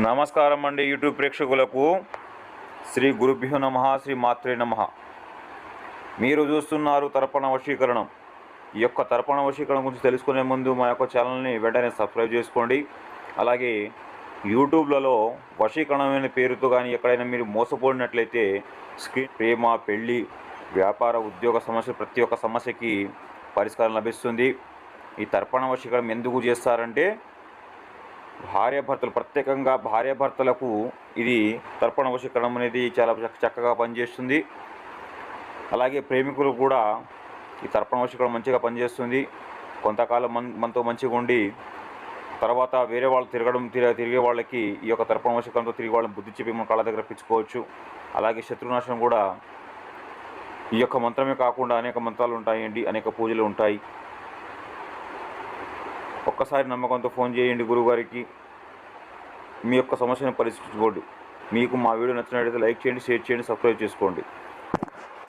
నమస్కారం అండి యూట్యూబ్ ప్రేక్షకులకు. శ్రీ గురుభ్యో నమ శ్రీ మాత్రే నమ. మీరు చూస్తున్నారు తర్పణ వశీకరణం. ఈ యొక్క తర్పణ వశీకరణం గురించి తెలుసుకునే ముందు మా యొక్క ఛానల్ని వెంటనే సబ్స్క్రైబ్ చేసుకోండి. అలాగే యూట్యూబ్లలో వశీకరణం అనే పేరుతో కానీ ఎక్కడైనా మీరు మోసపోయినట్లయితే స్క్రీన్ ప్రేమ పెళ్ళి వ్యాపార ఉద్యోగ సమస్య ప్రతి ఒక్క సమస్యకి పరిష్కారం లభిస్తుంది. ఈ తర్పణ వశీకరణం ఎందుకు చేస్తారంటే భార్యాభర్తలు ప్రత్యేకంగా భార్యాభర్తలకు ఇది తర్పణ వశీకరణం అనేది చాలా చక్క- చక్కగా పనిచేస్తుంది. అలాగే ప్రేమికులు కూడా ఈ తర్పణ వశీకరణం మంచిగా పనిచేస్తుంది. కొంతకాలం మన మనతో మంచిగా ఉండి తర్వాత వేరే వాళ్ళు తిరగడం తిరిగే తిరిగే వాళ్ళకి ఈ యొక్క తర్పణ వశీకరణతో తిరిగి వాళ్ళని బుద్ధి చెప్పి మన కళ్ళ దగ్గర పిచ్చుకోవచ్చు. అలాగే శత్రునాశనం కూడా ఈ యొక్క మంత్రమే కాకుండా అనేక మంత్రాలు ఉంటాయండి అనేక పూజలు ఉంటాయి. ఒక్కసారి నమ్మకంతో ఫోన్ చేయండి గురువుగారికి. మీ యొక్క సమస్యను పరిష్కరించుకోండి. మీకు మా వీడియో నచ్చినట్లయితే లైక్ చేయండి షేర్ చేయండి సబ్స్క్రైబ్ చేసుకోండి.